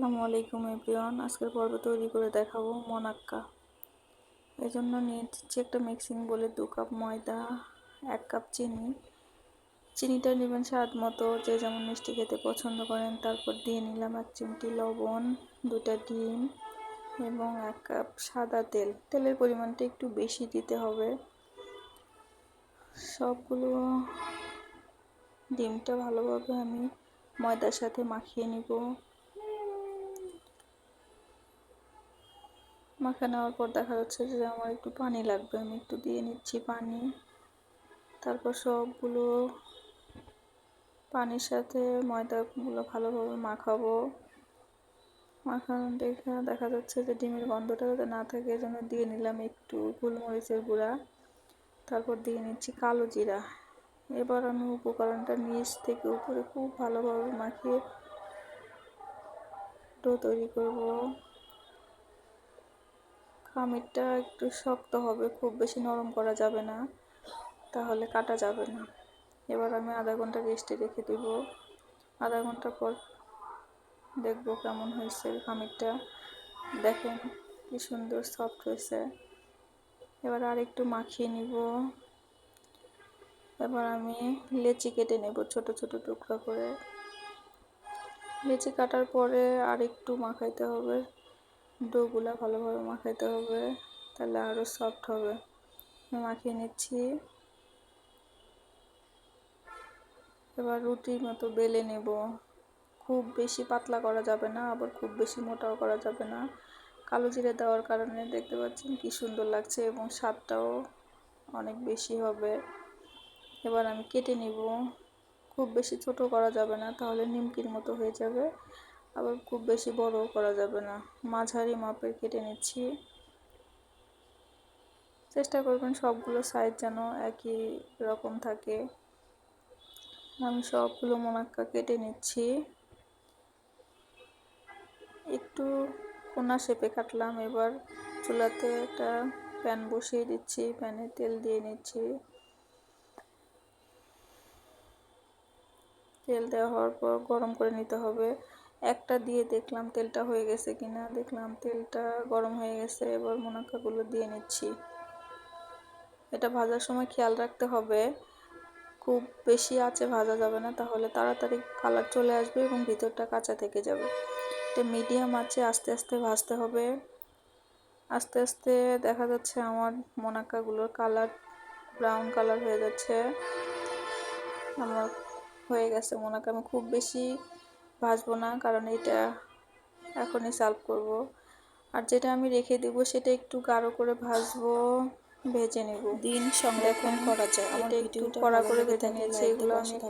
আসসালামু আলাইকুম এভরিওয়ান। আজকের পর্ব তৈরি করে দেখাবো মনাক্কা। এই জন্য নিয়ে নিচ্ছি একটা মিক্সিং বলে দু কাপ ময়দা, এক কাপ চিনি। চিনিটা নেবেন স্বাদ মতো, যে যেমন মিষ্টি খেতে পছন্দ করেন। তারপর দিয়ে নিলাম এক চিমটি লবণ দুটা ডিম এবং এক কাপ সাদা তেল। তেলের পরিমাণটা একটু বেশি দিতে হবে। সবগুলো ডিমটা ভালোভাবে আমি ময়দার সাথে মাখিয়ে নিব। মাখা নেওয়ার পর দেখা যাচ্ছে যে আমার একটু পানি লাগবে। আমি একটু দিয়ে নিচ্ছি পানি। তারপর সবগুলো পানির সাথে ময়দাগুলো ভালোভাবে মাখাবো। মাখানো দেখে দেখা যাচ্ছে যে ডিমের গন্ধটা যাতে না থাকে যেন দিয়ে নিলাম একটু গোলমরিচের গুঁড়া। তারপর দিয়ে নিচ্ছি কালো জিরা। এবার আমি উপকরণটা নিচ থেকে উপরে খুব ভালোভাবে মাখিয়ে ডো তৈরি করব। খামিরটা একটু শক্ত হবে, খুব বেশি নরম করা যাবে না। তাহলে কাটা যাবে না। এবার আমি আধা ঘণ্টা রেস্টে রেখে দেব। আধা ঘণ্টা পর দেখব কেমন হয়েছে খামিরটা দেখেন কি সুন্দর সফট হয়েছে। এবার আর একটু মাখিয়ে নিব। এবার আমি লেচি কেটে নেব ছোট ছোট টুকরো করে। লেচি কাটার পরে আর একটু মাখাইতে হবে। ডোগুলা ভালোভাবে মাখাইতে হবে, তাহলে আরও সফট হবে। মাখিয়ে নিচ্ছি। এবার রুটির মতো বেলে নেব। খুব বেশি পাতলা করা যাবে না, আবার খুব বেশি মোটাও করা যাবে না। কালো জিরে দেওয়ার কারণে দেখতে পাচ্ছেন কি সুন্দর লাগছে এবং স্বাদটাও অনেক বেশি হবে। এবার আমি কেটে নিব। খুব বেশি ছোট করা যাবে না, তাহলে নিমকির মতো হয়ে যাবে। আবার খুব বেশি বড়ও করা যাবে না। মাঝারি মাপের কেটে নিচ্ছি। চেষ্টা করবেন সবগুলো সাইজ যেন একই রকম থাকে। আমি সবগুলো মোনাক্কা কেটে নিচ্ছি। একটু কোনা শেপে কাটলাম। এবার চুলাতে একটা প্যান বসিয়ে দিচ্ছি। প্যানে তেল দিয়ে নিচ্ছি। তেল দেওয়া হওয়ার পর গরম করে নিতে হবে। একটা দিয়ে দেখলাম তেলটা হয়ে গেছে কিনা। দেখলাম তেলটা গরম হয়ে গেছে, এবার মোনাক্কাগুলো দিয়ে নিচ্ছি। এটা ভাজার সময় খেয়াল রাখতে হবে, খুব বেশি আছে ভাজা যাবে না, তাহলে তাড়াতাড়ি কালার চলে আসবে এবং ভিতরটা কাঁচা থেকে যাবে। এটা মিডিয়াম আছে আস্তে আস্তে ভাজতে হবে। আস্তে আস্তে দেখা যাচ্ছে আমার মোনাক্কাগুলোর কালার ব্রাউন কালার হয়ে যাচ্ছে। আমার হয়ে গেছে মোনাক্কা আমি খুব বেশি ভাজবো না কারণ এটা এখনই সার্ভ করব। আর যেটা আমি রেখে দেব সেটা একটু গাঢ় করে ভাজবো ভেজে নেব। দিন সংরক্ষণ করা যায়। আমার এটা একটু কড়া করে ভেজে নিয়েছি এগুলো আমি একটা